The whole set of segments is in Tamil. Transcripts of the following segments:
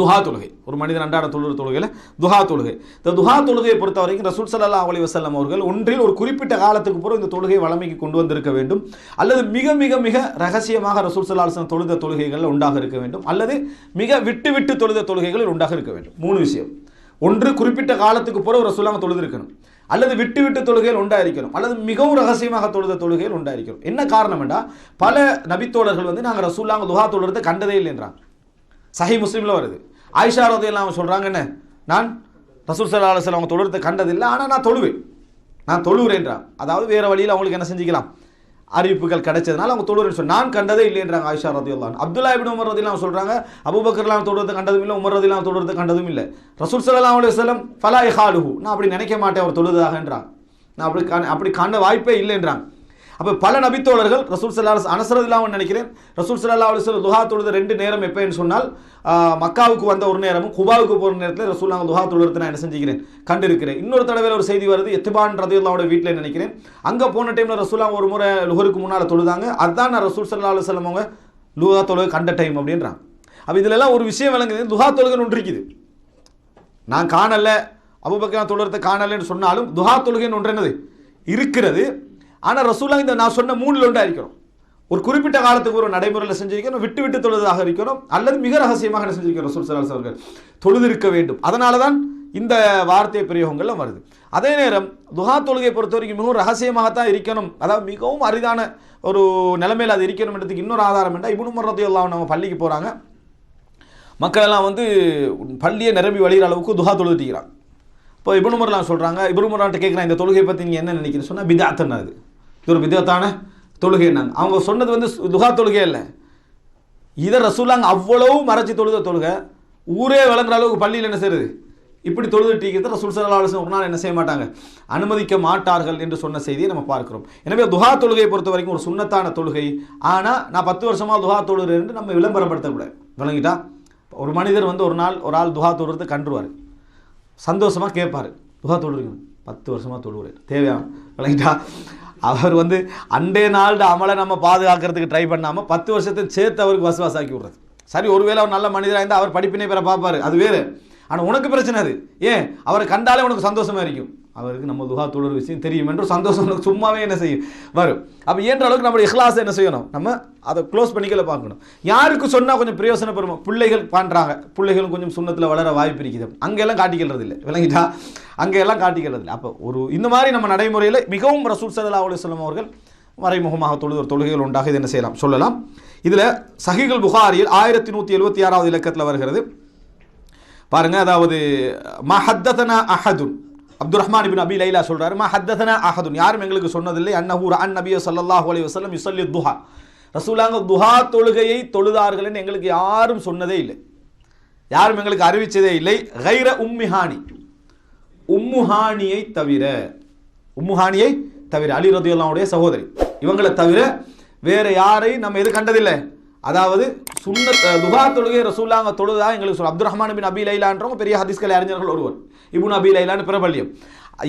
துஹா தொழுகை. ஒரு மனிதன் அன்றாட தொழுகிற தொழுகையில் துஹா தொழுகை. இந்த துஹா தொழுகையை பொறுத்த வரைக்கும் ரசூல் சல்லா அலி வசல்லம் அவர்கள் ஒன்றில் ஒரு குறிப்பிட்ட காலத்துக்கு பிறகு இந்த தொழுகை வளமைக்கு கொண்டு வந்திருக்க வேண்டும். அல்லது மிக மிக மிக ரகசியமாக ரசூல் சல்லா அலுவலம் தொழுத தொழுகைகள் உண்டாக இருக்க வேண்டும். அல்லது மிக விட்டு விட்டு தொழுத தொழுகைகளில் உண்டாக இருக்க வேண்டும். மூணு விஷயம். ஒன்று குறிப்பிட்ட காலத்துக்கு பிறகு ரசூலாங்க தொழுதிருக்கணும். அல்லது விட்டு விட்டு தொழுகையில் உண்டாயிருக்கணும் அல்லது மிகவும் ரகசியமாக தொழுத தொழுகையில் உண்டாயிருக்கணும் என்ன காரணம் என்றால் பல நபித்தோழர்கள் வந்து நாங்கள் ரசூல்லாங்க துஹா தொழுறதை கண்டதே இல்லைன்றாங்க. சஹி முஸ்லீமில் வருது. ஆயிஷா ரதையெல்லாம் அவங்க சொல்கிறாங்க என்ன? நான் ரசூல் சல்லா அலுவலம் அவங்க தொழுறதை கண்டதில்லை ஆனால் நான் தொழுவேன். நான் தொழுகிறேன்றான் அதாவது வேறு வழியில் அவங்களுக்கு என்ன செஞ்சுக்கலாம்? அறிவிப்புகள் கிடைச்சதுனால அவங்க தொழுறேன்னு சொல்லி நான் கண்டதே இல்லைன்றாங்க ஆயிஷா ரதியுல்லான் அப்துல்லா இபின் உமர் ரதிலாம் சொல்கிறாங்க அபுபக்கர்லாம் தொழுறதை கண்டதும் இல்லை உமர் ரதிலாம் தொழுறதை கண்டதும் இல்லை. ரசூல் சல்லா அலுவலம் ஃபலா ஹாலுஹு நான் அப்படி நினைக்க மாட்டேன் அவர் தொழுதாகன்றான் நான் அப்படி அப்படி கண்ட வாய்ப்பே இல்லைன்றாங்க. அப்போ பல நபித்தோழர்கள் ரசூல் சல்லா அனசரதில்லாமல் நினைக்கிறேன். ரசூல் சல்லா அலுவலம் துஹா தொழுது ரெண்டு நேரம் எப்போன்னு சொன்னால் மக்காவுக்கு வந்த ஒரு நேரமும் குபாவுக்கு போகிற நேரத்தில் ரசூல் நாங்கள் துஹா தொழுறதை நான் என்ன செஞ்சுக்கிறேன் கண்டிருக்கிறேன். இன்னொரு தடவையில் ஒரு செய்தி வருது எத்துபான் ரதியுல்லாவோட வீட்டில் நினைக்கிறேன் அங்கே போன டைமில் ரசூலா ஒரு முறை லுகருக்கு முன்னால் தொழுதாங்க அதுதான் நான் ரசூல் சல்லா அலுவலம் அவங்க லுஹா தொழுகை கண்ட டைம் அப்படின்றாங்க. அப்போ இதிலெல்லாம் ஒரு விஷயம் விளங்குது துஹா தொழுகைன்னு ஒன்று இருக்குது. நான் காணலை அபுபக்கர் தொழுறதை காணலைன்னு சொன்னாலும் துஹா தொழுகைன்னு ஒன்று என்னது? இருக்கிறது. ஆனால் ரசூலா இந்த நான் சொன்ன மூணில் ஒன்றாக இருக்கிறோம் ஒரு குறிப்பிட்ட காலத்துக்கு ஒரு நடைமுறையில் செஞ்சிருக்கணும் விட்டு விட்டு தொழுதாக இருக்கிறோம் அல்லது மிக ரகசியமாக என்ன செஞ்சிருக்கிறோம் ரசூல் சலாஸ் அவர்கள். தொழுது இருக்க வேண்டும். அதனால தான் இந்த வார்த்தை பிரயோகங்கள்லாம் வருது. அதே நேரம் துஹா தொழுகை பொறுத்த வரைக்கும் மிகவும் ரகசியமாகத்தான் இருக்கணும். அதாவது மிகவும் அரிதான ஒரு நிலைமையில் அது இருக்கணும்ன்றதுக்கு இன்னொரு ஆதாரம் என்ன? இபுனு மரத்தையெல்லாம் நம்ம பள்ளிக்கு போகிறாங்க மக்கள் எல்லாம் வந்து பள்ளியை நிரம்பி வழிகிற அளவுக்கு துஹா தொழுதுட்டிக்கிறாங்க இப்போ இபுனுமர்லாம் சொல்கிறாங்க இபுனுமர்லான்ட்டு கேட்குறேன் இந்த தொழுகை பற்றி நீங்கள் என்ன நினைக்கிறீங்க சொன்னால் பிதாத்தன்னா அது. இது ஒரு பிதாத்தான தொழுகை என்னங்க அவங்க சொன்னது வந்து துகா துஹா தொழுகை இல்லை. இதை ரசூலாங்க அவ்வளவு மறைச்சி தொழுத தொழுகை ஊரே விளங்குற அளவுக்கு பள்ளியில் என்ன செய்யுது இப்படி தொழுதுட்டிக்கிறது ரசூல் சல்லா அலுவலம் ஒரு நாள் என்ன செய்ய மாட்டாங்க. அனுமதிக்க மாட்டார்கள் என்று சொன்ன செய்தியை நம்ம பார்க்கிறோம். எனவே துஹா தொழுகையை பொறுத்த வரைக்கும் ஒரு சுண்ணத்தான தொழுகை. ஆனால் நான் பத்து வருஷமாக துஹா தொழுகிறேன் என்று நம்ம விளம்பரப்படுத்தக்கூடாது. விளங்கிட்டா? ஒரு மனிதர் வந்து ஒரு நாள் ஒரு ஆள் துஹா தொழுறது கன்றுவார் சந்தோஷமாக கேட்பார். துஹா தொழுறீங்க. பத்து வருஷமாக தொழுகிறேன் தேவையான விளங்கிட்டா. அவர் வந்து அண்டே நாள் அமலை நம்ம பாதுகாக்கிறதுக்கு ட்ரை பண்ணாமல் பத்து வருஷத்தை சேர்த்து அவருக்கு வசுவாசாக்கி விடுறது. சரி ஒருவேளை அவர் நல்ல மனிதராக இருந்தால் அவர் படிப்பினை பெற பார்ப்பார். அது வேறு. ஆனால் உனக்கு பிரச்சனை அது. ஏன்? அவரை கண்டாலே உனக்கு சந்தோஷமாக இருக்கும். அவருக்கு நம்ம துஹா தொழுற விஷயம் தெரியும் என்று சந்தோஷம் சும்மாவே என்ன செய்யும்? வரும். அப்போ ஏன்ற அளவுக்கு நம்மளுடைய இஹ்லாஸை என்ன செய்யணும்? நம்ம அதை க்ளோஸ் பண்ணிக்கல பார்க்கணும். யாருக்கு சொன்னால் கொஞ்சம் பிரயோசனப்படும்? பிள்ளைகள் பண்ணுறாங்க பிள்ளைகளும் கொஞ்சம் சுண்ணத்தில் வளர வாய்ப்பு இருக்குது. அங்கெல்லாம் காட்டிக்கிறது இல்லை விளங்கிட்டா? அங்கெல்லாம் காட்டிக்கிறது இல்லை அப்போ ஒரு இந்த மாதிரி நம்ம நடைமுறையில் மிகவும் ரசூல் சல்லா அலுவலம் அவர்கள் மறைமுகமாக தொழுது ஒரு தொழுகைகள் உண்டாக இது என்ன செய்யலாம்? சொல்லலாம். இதில் சஹிகள் புகாரியில் ஆயிரத்தி நூற்றி எழுபத்தி ஆறாவது இலக்கத்தில் வருகிறது. பாருங்கள் அதாவது மா அஹதுன் Abdul Rahman ibn Abi Laila சொல்றாரு மா ஹத்தனா அஹதுன். யாரும் எங்களுக்கு சொன்னதில்லை. அன்னஹூர் அன் நபிய சல்லாஹூ அலி வசல்லம் யுசல்லி துஹா. ரசூலாங்க துஹா தொழுகையை தொழுதார்கள்னு எங்களுக்கு யாரும் சொன்னதே இல்லை. யாரும் எங்களுக்கு அறிவிச்சதே இல்லை. கைர உம்மிஹானி உம்முஹானியை தவிர உம்முஹானியை தவிர அலி ரதியுல்லாவுடைய சகோதரி. இவங்களை தவிர வேற யாரையும் நம்ம எது கண்டதில்லை? அதாவது சுன்னத் துஹா தொழுகை ரசூல்லாங்க தொழுதா? எங்களுக்கு சொல்ல அப்துல் ரஹ்மான் பின் அபி லைலான்றவங்க பெரிய ஹதீஸ்கள் அறிஞர்கள் ஒருவர். இபுன் அபி லைலான்னு பிரபல்யம்.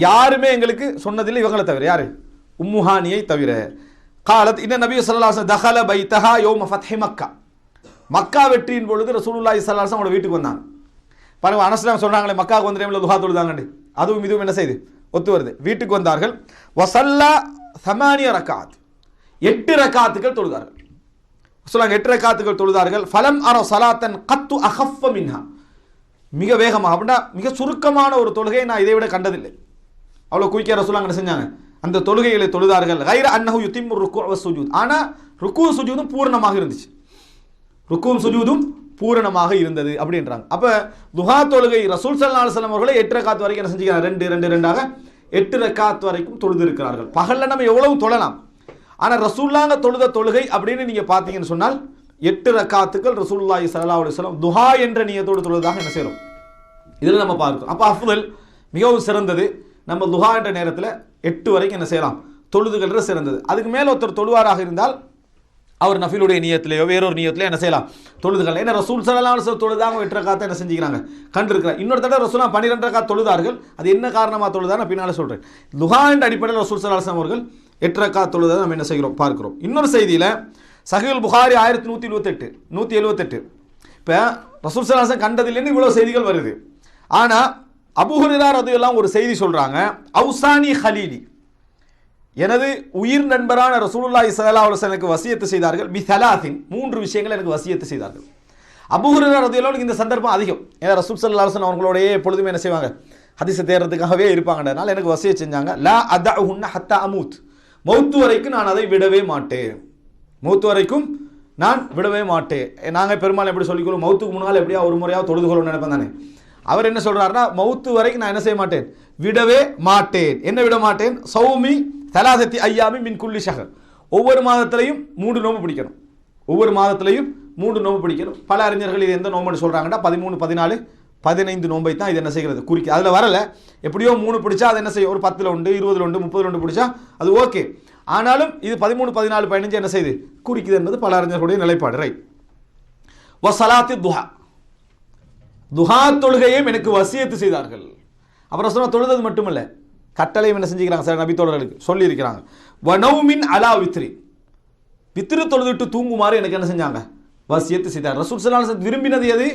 யாருமே எங்களுக்கு சொன்னதில்லை இவங்களை தவிர. யாரு? உம்முஹானியை தவிர. காலத் இன்ன நபி ஸல்லல்லாஹு தஹல தஹல பைத்தஹா யோம ஃபத்ஹி மக்கா. மக்கா வெற்றியின் பொழுது ரசூலுல்லாஹி ஸல்லல்லாஹு அலைஹி அவங்களோட வீட்டுக்கு வந்தாங்க. பாருங்க அனஸ்லாம் சொன்னாங்களே மக்காவுக்கு வந்து டைமில் துஹா தொழுதாங்கண்டு. அதுவும் இதுவும் என்ன செய்யுது ஒத்து வருது. வீட்டுக்கு வந்தார்கள். வசல்லா சமானிய ரக்காத். எட்டு ரக்காத்துக்கள் தொழுதார்கள். சொல்லாங்க எட்டரை காத்துகள் தொழுதார்கள். ஃபலம் அரோ சலாத்தன் கத்து அகஃப மின்ஹா. மிக வேகமாக அப்படின்னா மிக சுருக்கமான ஒரு தொழுகையை நான் இதை விட கண்டதில்லை. அவ்வளோ குயிக்கிற சொல்லாங்க என்ன செஞ்சாங்க. அந்த தொழுகைகளை தொழுதார்கள். கைர அன்னஹு யுத்திம் ருக்கு சுஜூத். ஆனால் ருக்கு சுஜூதும் பூரணமாக இருந்துச்சு. ருக்கும் சுஜூதும் பூரணமாக இருந்தது அப்படின்றாங்க. அப்போ துஹா தொழுகை ரசூல் சல்லா அலுவலம் அவர்களை எட்டு ரக்காத் வரைக்கும் என்ன செஞ்சுக்கிறாங்க? ரெண்டு ரெண்டு ரெண்டாக எட்டு ரக்காத்து வரைக்கும் தொழுது இருக்கிறார்கள். பகலில் நம்ம எவ்வளவு தொழலாம்? ஆனால் ரசூல்லாங்க தொழுத தொழுகை அப்படின்னு நீங்கள் பார்த்தீங்கன்னு சொன்னால் எட்டு ரக்காத்துக்கள் ரசூலுல்லாஹி ஸல்லல்லாஹு அலைஹி வஸல்லம் துஹா என்ற நீயத்தோடு தொழுதாக என்ன செய்கிறோம் இதில் நம்ம பார்க்கிறோம் அப்போ அஃதல் மிகவும் சிறந்தது. நம்ம துஹா என்ற நேரத்தில் எட்டு வரைக்கும் என்ன செய்யலாம்? தொழுதுகின்ற சிறந்தது. அதுக்கு மேலே ஒருத்தர் தொழுவாராக இருந்தால் அவர் நஃபிலுடைய நியத்திலேயோ வேறொரு நியத்திலேயோ என்ன செய்யலாம்? தொழுதுகள். ஏன்னா ரசூல் சல்லா அலுவலம் தொழுதாங்க எட்டு ரக்காத்தை என்ன செஞ்சுக்கிறாங்க? கண்டிருக்கிறார் இன்னொரு தடவை ரசூலா பன்னிரெண்டு ரக்கா தொழுதார்கள். அது என்ன காரணமாக தொழுதா நான் பின்னால் சொல்கிறேன் துஹா என்ற அடிப்படையில் ரசூல் சல்லா அவர்கள் எட்டரக்கா தொழுதை நம்ம என்ன செய்கிறோம்? பார்க்கிறோம். இன்னொரு செய்தியில் சஹீல் புகாரி ஆயிரத்தி நூற்றி இருபத்தெட்டு நூற்றி எழுபத்தெட்டு. இப்போ ரசூல் சலாசன் கண்டதில்லைன்னு இவ்வளோ செய்திகள் வருது. ஆனால் அபுஹிலார் அது எல்லாம் ஒரு செய்தி சொல்கிறாங்க அவுசானி ஹலீலி. எனது உயிர் நண்பரான ரசூலுல்லாஹி ஸல்லல்லாஹு அலைஹி எனக்கு வசியத்து செய்தார்கள். பி சலாசின் மூன்று விஷயங்கள் எனக்கு வசியத்து செய்தார்கள். அபூஹுரைரா எல்லாம் இந்த சந்தர்ப்பம் அதிகம். ஏன்னா ரசூல் சல்லா அலுவலன் வஸல்லம் எப்பொழுதுமே என்ன செய்வாங்க? ஹதிசை தேர்றதுக்காகவே இருப்பாங்கன்றதுனால எனக்கு வசிய செஞ்சாங்க. லா உன்ன ஹத்தா அமூத். மௌத்து வரைக்கும் நான் அதை விடவே மாட்டேன். மௌத்து வரைக்கும் நான் விடவே மாட்டேன். நாங்கள் பெருமாள் எப்படி சொல்லிக்கொள்ளும்? மௌத்துக்கு முன்னால் எப்படியா ஒரு முறையாக தொழுது கொள்ளணும்னு நினைப்பேன் தானே. அவர் என்ன சொல்கிறாருன்னா மௌத்து வரைக்கும் நான் என்ன செய்ய மாட்டேன்? விடவே மாட்டேன். என்ன விட மாட்டேன்? சௌமி தலாசத்தி ஐயாமி மின் குல்லி ஷஹர். ஒவ்வொரு மாதத்திலையும் மூன்று நோம்பு பிடிக்கணும். ஒவ்வொரு மாதத்திலையும் மூன்று நோம்பு பிடிக்கணும். பல அறிஞர்கள் இது எந்த நோம்புன்னு சொல்கிறாங்கன்னா பதிமூணு பதினாலு பதினைந்து நோம்பை தான் இது என்ன செய்கிறது? குறிக்க அதில் வரல. எப்படியோ மூணு பிடிச்சா அது என்ன செய்யும்? ஒரு பத்தில் உண்டு இருபதில் உண்டு முப்பதில் உண்டு பிடிச்சா அது ஓகே. ஆனாலும் இது பதிமூணு பதினாலு பதினஞ்சு என்ன செய்யுது குறிக்குது என்பது பல அறிஞர்களுடைய நிலைப்பாடு. ரைட் வசலாத்தி துஹா. துஹா தொழுகையும் எனக்கு வசியத்து செய்தார்கள். அப்புறம் சொன்ன தொழுதது மட்டுமல்ல. கட்டளையும் என்ன செஞ்சுக்கிறாங்க? சார் நபி தோழர்களுக்கு சொல்லியிருக்கிறாங்க வனவுமின் அலா வித்ரி. வித்திரு தொழுதுட்டு தூங்குமாறு எனக்கு என்ன செஞ்சாங்க? வசியத்து செய்தார். ரசூல் சலாஹ் விரும்பினது எது?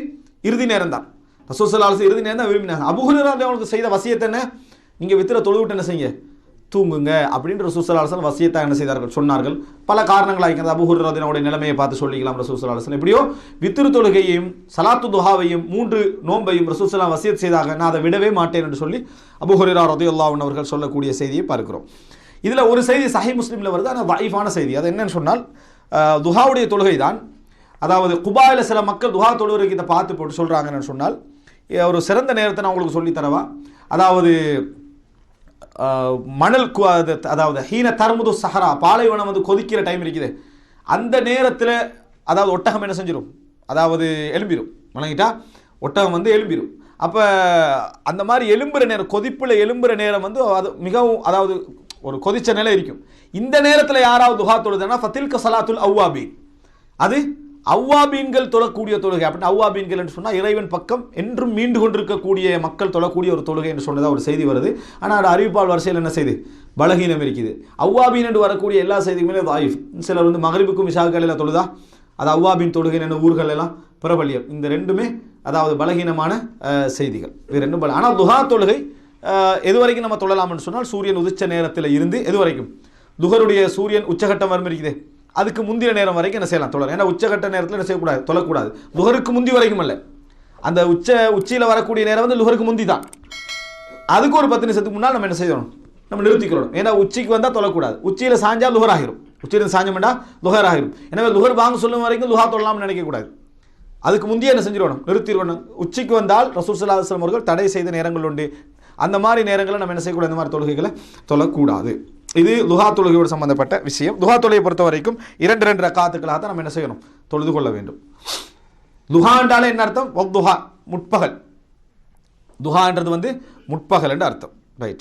இறுதி நேரம் தான் ரசூல் சலாஹ் இறுதி நேரம் தான் விரும்பினாங்க. அபுஹுரா அவங்களுக்கு செய்த வசியத்தை என்ன? நீங்கள் வித்திர தொழுவிட்டு என்ன செய்யுங்க? தூங்குங்க அப்படின்ற ரசூல் வசியத்தை என்ன செய்தார்கள்? சொன்னார்கள். பல காரணங்களாக இருக்கிறது அபுஹுரதினுடைய நிலைமையை பார்த்து சொல்லிக்கலாம் ரசூல் எப்படியோ வித்திரு தொழுகையையும் சலாத்து துஹாவையும் மூன்று நோன்பையும் ரசூல் வசியத் செய்தாக நான் அதை விடவே மாட்டேன் என்று சொல்லி அபுஹுரா ரதையுல்லாவின் அவர்கள் சொல்லக்கூடிய செய்தியை பார்க்கிறோம். இதில் ஒரு செய்தி சஹி முஸ்லீமில் வருது. ஆனால் வாய்ஃபான செய்தி. அது என்னன்னு சொன்னால் துஹாவுடைய தொழுகை தான் அதாவது குபாயில் சில மக்கள் துஹா தொழுகைக்கு இதை பார்த்து போட்டு சொல்கிறாங்கன்னு சொன்னால் ஒரு சிறந்த நேரத்தை நான் உங்களுக்கு சொல்லித் தரவா அதாவது மணல் அதாவது ஹீன தர்முது சஹரா பாலைவனம் வந்து கொதிக்கிற டைம் இருக்குது. அந்த நேரத்தில் அதாவது ஒட்டகம் என்ன செஞ்சிடும் அதாவது எலும்பிடும் வணங்கிட்டா ஒட்டகம் வந்து எலும்பிடும் அப்போ அந்த மாதிரி எலும்புற நேரம் கொதிப்பில் எலும்புற நேரம் வந்து அது மிகவும் அதாவது ஒரு கொதிச்ச நிலை இருக்கும். இந்த நேரத்தில் யாராவது துஹா தொழுதுன்னா ஃபத்தில்க சலாத்துல் அவ்வாபி அது அவ்வாபீன்கள் தொழக்கூடிய தொழுகை. அப்படின்னு அவ்வாபீன்கள் என்று சொன்னால் இறைவன் பக்கம் என்றும் மீண்டு கொண்டிருக்கக்கூடிய மக்கள் தொழக்கூடிய ஒரு தொழுகை என்று சொன்னதாக ஒரு செய்தி வருது. ஆனால் அது அறிவிப்பால் வரிசையில் என்ன செய்து? பலகீனம் இருக்குது அவ்வாபீன் என்று வரக்கூடிய எல்லா செய்திகளுமே தாயிஃப். சிலர் வந்து மகரிபுக்கும் இஷாக்களில் தொழுதா? அது அவ்வாபின் தொழுகை என்ன ஊர்கள் எல்லாம் பிரபலியம். இந்த ரெண்டுமே அதாவது பலகீனமான செய்திகள். இது ரெண்டும் பல. ஆனால் துஹா தொழுகை எது வரைக்கும் நம்ம தொழலாம்னு சொன்னால் சூரியன் உதிச்ச நேரத்தில் இருந்து எது வரைக்கும் துகருடைய சூரியன் உச்சகட்டம் வரும் இருக்குது. அதுக்கு முந்தைய நேரம் வரைக்கும் என்ன செய்யலாம்? தொழலாம். ஏன்னா உச்சகட்ட நேரத்தில் என்ன செய்யக்கூடாது? தொழக்கூடாது. லுகருக்கு முந்தி வரைக்கும் அல்ல. அந்த உச்ச உச்சியில் வரக்கூடிய நேரம் வந்து லுகருக்கு முந்தி தான். அதுக்கு ஒரு பத்து நிமிஷத்துக்கு முன்னால் நம்ம என்ன செய்யணும்? நம்ம நிறுத்திக்கிறோம் ஏன்னா உச்சிக்கு வந்தால் தொழக்கூடாது. உச்சியில் சாஞ்சா லுஹர் ஆகிரும் உச்சியில் சாஞ்சமெண்டா லுகர் ஆகிரும் எனவே லுகர் வாங்க சொல்லும் வரைக்கும் லுகா தொழலாம்னு நினைக்கக்கூடாது. அதுக்கு முந்தைய என்ன செஞ்சிடணும் நிறுத்திடணும் உச்சிக்கு வந்தால் ரசூல் சல்லா அவர்கள் தடை செய்த நேரங்கள் உண்டு. அந்த மாதிரி நேரங்களில் நம்ம என்ன செய்யக்கூடாது? இந்த மாதிரி தொழுகைகளை தொழக்கூடாது. இது லுஹா தொழுகையோடு சம்பந்தப்பட்ட விஷயம். லுஹா தொழுகையை பொறுத்த வரைக்கும் இரண்டு ரெண்டு ரக்காத்துக்களாக தான் நம்ம என்ன செய்யணும்? தொழுது கொள்ள வேண்டும். துஹான்றாலே என்ன அர்த்தம்? துஹா முற்பகல் துஹான்றது வந்து முற்பகல் என்று அர்த்தம். ரைட்